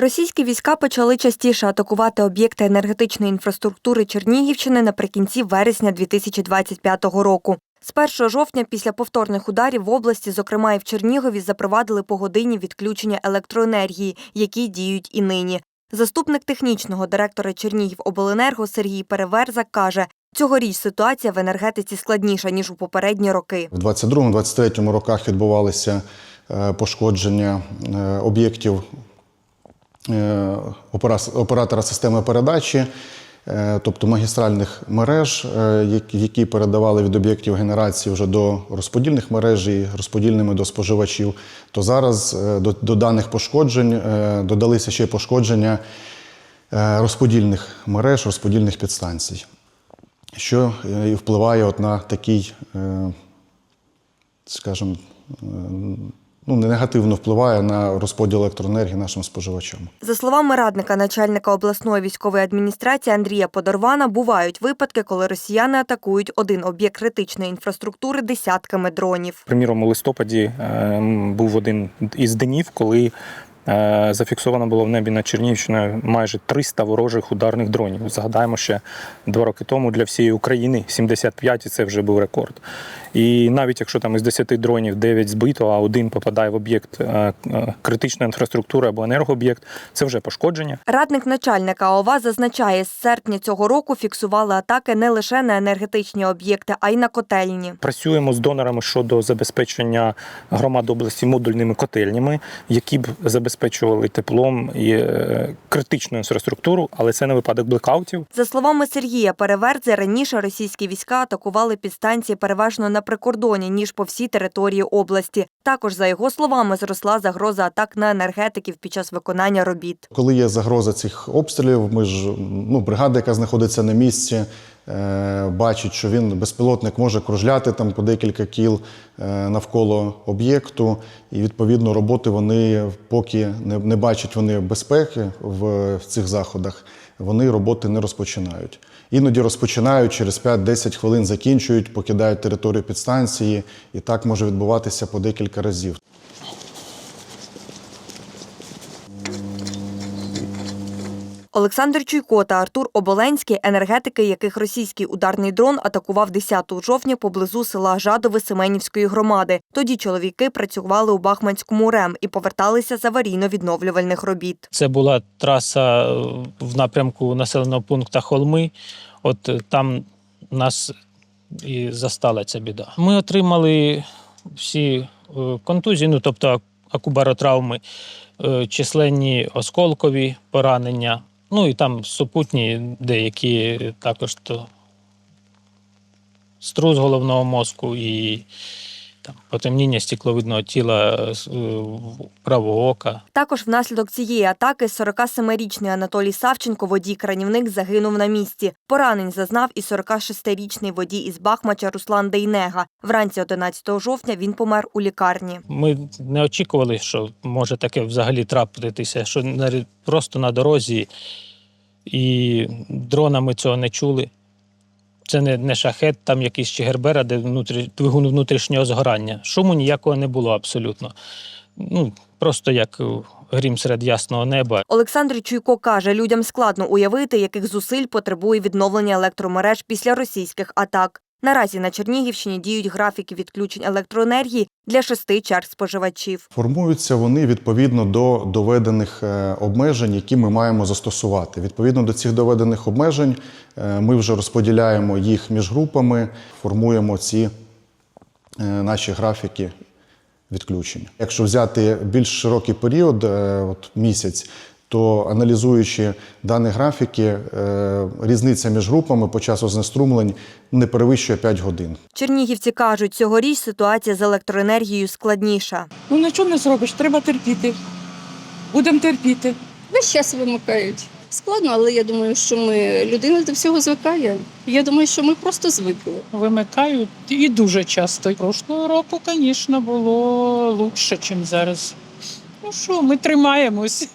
Російські війська почали частіше атакувати об'єкти енергетичної інфраструктури Чернігівщини наприкінці вересня 2025 року. З 1 жовтня після повторних ударів в області, зокрема і в Чернігові, запровадили погодинні відключення електроенергії, які діють і нині. Заступник технічного директора Чернігівобленерго Сергій Переверзак каже, цьогоріч ситуація в енергетиці складніша ніж у попередні роки. В 22-23 роках відбувалися е, пошкодження е, об'єктів оператора системи передачі, е, тобто магістральних мереж, е, які- передавали від об'єктів генерації вже до розподільних мереж і розподільними до споживачів. То зараз е, до, до даних пошкоджень е, додалися ще й пошкодження е, розподільних мереж, розподільних підстанцій, що е, і впливає от на такий е, скажімо, е, ну, негативно впливає на розподіл електроенергії нашим споживачам. За словами радника начальника обласної військової адміністрації Андрія Подорвана, бувають випадки, коли росіяни атакують один об'єкт критичної інфраструктури десятками дронів. Приміром, у листопаді е, був один із днів, коли е, зафіксовано було в небі над Чернігівщиною майже 300 ворожих ударних дронів. Згадаємо ще два роки тому для всієї України 75, і це вже був рекорд. І навіть якщо там із 10 дронів 9 збито, а один попадає в об'єкт е, е, критичної інфраструктури або енергооб'єкт, це вже пошкодження. Радник начальника ОВА зазначає, з серпня цього року фіксували атаки не лише на енергетичні об'єкти, а й на котельні. Працюємо з донорами щодо забезпечення громад області модульними котельнями, які б забезпечували теплом і е, критичну інфраструктуру, але це не випадок блекаутів. За словами Сергія Перевердзе, раніше російські війська атакували підстанції переважно на прикордоні, ніж по всій території області. Також, за його словами, зросла загроза атак на енергетиків під час виконання робіт. Коли є загроза цих обстрілів, ми ж ну, бригада, яка знаходиться на місці, е, бачить, що він безпілотник може кружляти там по декілька кіл е, навколо об'єкту, і відповідно роботи вони, поки не, бачать вони безпеки в цих заходах, вони роботи не розпочинають. Іноді розпочинають через 5-10 хвилин, закінчують, покидають територію підстанції, і так може відбуватися по декілька разів. Олександр Чуйко та Артур Оболенський – енергетики, яких російський ударний дрон атакував 10 жовтня поблизу села Жадове Семенівської громади. Тоді чоловіки працювали у Бахманському РЕМ і поверталися з аварійно-відновлювальних робіт. Це була траса е, в напрямку населеного пункту Холми. От е, там нас і застала ця біда. Ми отримали всі е, контузії, ну тобто акубаротравми, численні осколкові поранення, ну і там супутні деякі також то струс головного мозку і там, потемніння стекловидного тіла е, правого ока. Також внаслідок цієї атаки 47-річний Анатолій Савченко, водій-кранівник, загинув на місці. Поранень зазнав і 46-річний водій із Бахмача Руслан Дейнега. Вранці 11 жовтня він помер у лікарні. Ми не очікували, що може таке взагалі трапитися, що просто на дорозі і дрона ми цього не чули. Це не, не шахет, там якийсь чи гербера, де внутрі, двигун внутрішнього згорання. Шуму ніякого не було абсолютно. Ну, просто як грім серед ясного неба. Олександр Чуйко каже, людям складно уявити, яких зусиль потребує відновлення електромереж після російських атак. Наразі на Чернігівщині діють графіки відключень електроенергії для шести черг споживачів. Формуються вони відповідно до доведених е, обмежень, які ми маємо застосувати. Відповідно до цих доведених обмежень, е, ми вже розподіляємо їх між групами, формуємо ці е, наші графіки відключення. Якщо взяти більш широкий період, от місяць, то аналізуючи дані графіки, е, різниця між групами по часу знеструмлень не перевищує 5 годин. Чернігівці кажуть, цьогоріч ситуація з електроенергією складніша. Ну нічого не зробиш, треба терпіти. Будемо терпіти. Весь час вимикають. Складно, але я думаю, що ми людина до всього звикає. Я думаю, що ми просто звикли. Вимикають і дуже часто. Прошлого року, звісно, було лучше, ніж зараз. Ну що, ми тримаємось.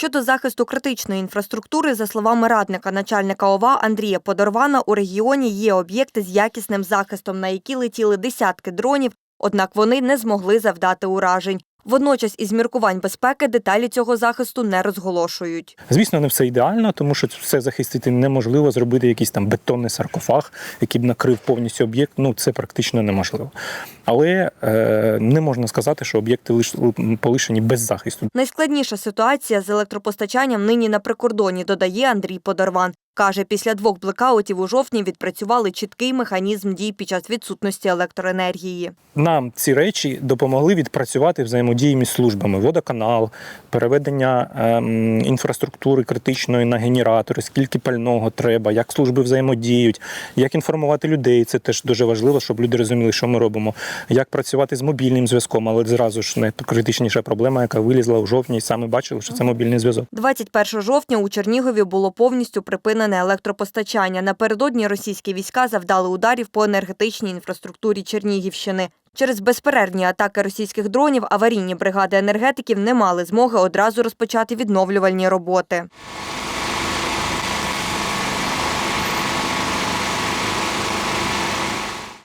Щодо захисту критичної інфраструктури, за словами радника начальника ОВА Андрія Подорвана, у регіоні є об'єкти з якісним захистом, на які летіли десятки дронів, однак вони не змогли завдати уражень. Водночас із міркувань безпеки деталі цього захисту не розголошують. Звісно, не все ідеально, тому що все захистити неможливо, зробити якийсь там бетонний саркофаг, який б накрив повністю об'єкт. Ну це практично неможливо. Але е, не можна сказати, що об'єкти лиш полишені без захисту. Найскладніша ситуація з електропостачанням нині на прикордоні, додає Андрій Подорван. Каже, після двох блекаутів у жовтні відпрацювали чіткий механізм дій під час відсутності електроенергії. Нам ці речі допомогли відпрацювати взаємодії між службами: водоканал, переведення ем, інфраструктури критичної на генератори, скільки пального треба, як служби взаємодіють, як інформувати людей. Це теж дуже важливо, щоб люди розуміли, що ми робимо. Як працювати з мобільним зв'язком, але зразу ж найкритичніша проблема, яка вилізла у жовтні, і саме бачили, що це мобільний зв'язок. 21 жовтня у Чернігові було повністю припинене електропостачання. Напередодні російські війська завдали ударів по енергетичній інфраструктурі Чернігівщини. Через безперервні атаки російських дронів аварійні бригади енергетиків не мали змоги одразу розпочати відновлювальні роботи.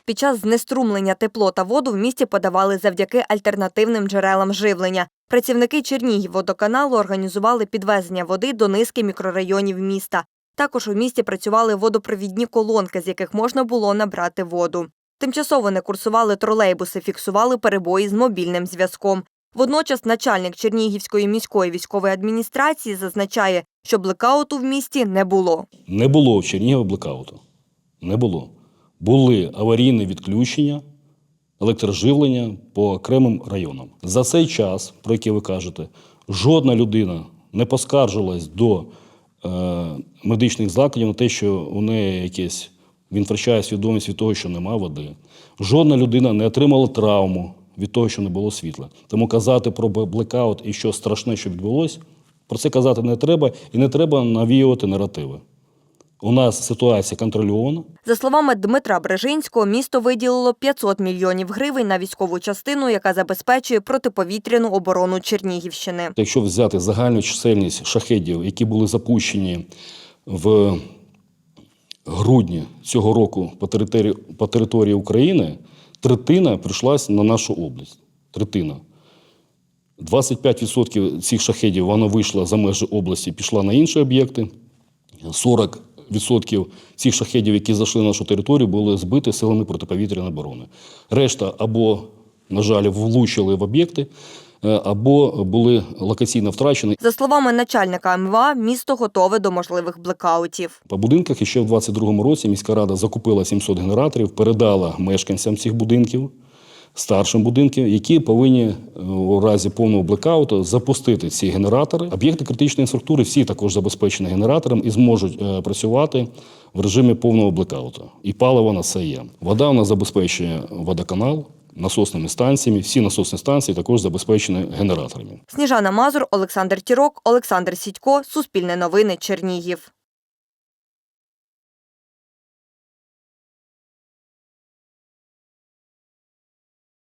Під час знеструмлення тепло та воду в місті подавали завдяки альтернативним джерелам живлення. Працівники Чернігівводоканалу організували підвезення води до низки мікрорайонів міста. Також у місті працювали водопровідні колонки, з яких можна було набрати воду. Тимчасово не курсували тролейбуси, фіксували перебої з мобільним зв'язком. Водночас начальник Чернігівської міської військової адміністрації зазначає, що блекауту в місті не було. Не було в Чернігові блекауту. Не було. Були аварійні відключення електроживлення по окремим районам. За цей час, про який ви кажете, жодна людина не поскаржилась до медичних закладів на те, що у неї якесь він втрачає свідомість від того, що нема води. Жодна людина не отримала травму від того, що не було світла. Тому казати про блекаут і що страшне, що відбулося, про це казати не треба і не треба навіювати наративи. У нас ситуація контрольована. За словами Дмитра Брежинського, місто виділило 500 мільйонів гривень на військову частину, яка забезпечує протиповітряну оборону Чернігівщини. Якщо взяти загальну чисельність шахедів, які були запущені в грудні цього року по території, по території України, третина прийшлась на нашу область. Третина. 25% цих шахедів воно вийшло за межі області, пішла на інші об'єкти. 40% цих шахедів, які зайшли на нашу територію, були збиті силами протиповітряної оборони. Решта або, на жаль, влучили в об'єкти, е, або були локаційно втрачені. За словами начальника МВА, місто готове до можливих блекаутів. По будинках ще в 2022 році міська рада закупила 700 генераторів, передала мешканцям цих будинків, старшим будинків, які повинні е, у разі повного блекауту запустити ці генератори. Об'єкти критичної інфраструктури всі також забезпечені генератором і зможуть е, працювати в режимі повного блекауту. І паливо на це є. Вода у нас забезпечує водоканал. Насосними станціями, всі насосні станції також забезпечені генераторами. Сніжана Мазур, Олександр Тірок, Олександр Сідько, Суспільне новини, Чернігів.